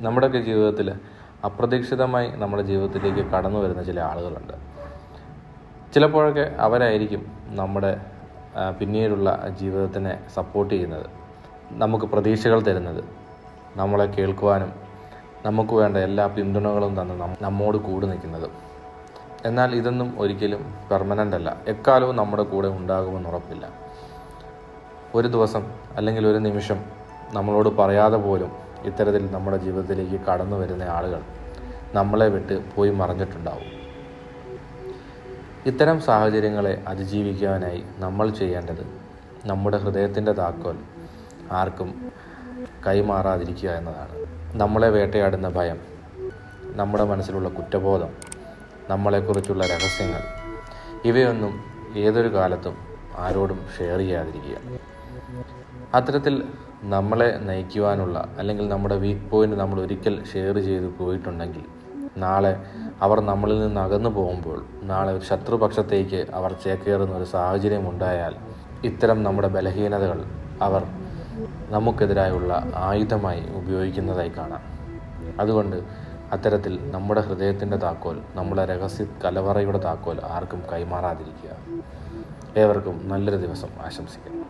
നമ്മുടെയൊക്കെ ജീവിതത്തിൽ അപ്രതീക്ഷിതമായി നമ്മുടെ ജീവിതത്തിലേക്ക് കടന്നു വരുന്ന ചില ആളുകളുണ്ട്. ചിലപ്പോഴൊക്കെ അവരായിരിക്കും നമ്മുടെ പിന്നീടുള്ള ജീവിതത്തിനെ സപ്പോർട്ട് ചെയ്യുന്നത്. നമുക്ക് പ്രതീക്ഷകൾ തരുന്നത്. നമ്മളെ കേൾക്കുവാനും നമുക്ക് വേണ്ട എല്ലാ പിന്തുണകളും തന്ന് നമ്മോട് കൂടെ നിൽക്കുന്നത്. എന്നാൽ ഇതൊന്നും ഒരിക്കലും പെർമനന്റ് അല്ല. എക്കാലവും നമ്മുടെ കൂടെ ഉണ്ടാകുമെന്ന് ഉറപ്പില്ല. ഒരു ദിവസം അല്ലെങ്കിൽ ഒരു നിമിഷം നമ്മളോട് പറയാതെ പോലും ഇത്തരത്തിൽ നമ്മുടെ ജീവിതത്തിലേക്ക് കടന്നു വരുന്ന ആളുകൾ നമ്മളെ വിട്ട് പോയി മറഞ്ഞിട്ടുണ്ടാവും. ഇത്തരം സാഹചര്യങ്ങളെ അതിജീവിക്കാനായി നമ്മൾ ചെയ്യേണ്ടത് നമ്മുടെ ഹൃദയത്തിന്റെ താക്കോൽ ആർക്കും കൈമാറാതിരിക്കുക എന്നതാണ്. നമ്മളെ വേട്ടയാടുന്ന ഭയം നമ്മുടെ മനസ്സിലുള്ള കുറ്റബോധം നമ്മളെക്കുറിച്ചുള്ള രഹസ്യങ്ങൾ ഇവയൊന്നും ഏതൊരു കാലത്തും ആരോടും ഷെയർ ചെയ്യാതിരിക്കുക. അത്തരത്തിൽ നമ്മളെ നയിക്കുവാനുള്ള അല്ലെങ്കിൽ നമ്മുടെ വീക്ക് പോയിന്റ് നമ്മൾ ഒരിക്കൽ ഷെയർ ചെയ്ത് പോയിട്ടുണ്ടെങ്കിൽ നാളെ അവർ നമ്മളിൽ നിന്ന് അകന്നു പോകുമ്പോൾ നാളെ ഒരു ശത്രുപക്ഷത്തേക്ക് അവർ ചേക്കേറുന്ന ഒരു സാഹചര്യം ഉണ്ടായാൽ ഇത്തരം നമ്മുടെ ബലഹീനതകൾ അവർ നമുക്കെതിരായുള്ള ആയുധമായി ഉപയോഗിക്കുന്നതായി കാണാം. അതുകൊണ്ട് അത്തരത്തിൽ നമ്മുടെ ഹൃദയത്തിന്റെ താക്കോൽ നമ്മുടെ രഹസ്യ കലവറയുടെ താക്കോൽ ആർക്കും കൈമാറാതിരിക്കുക. ഏവർക്കും നല്ലൊരു ദിവസം ആശംസിക്കുന്നു.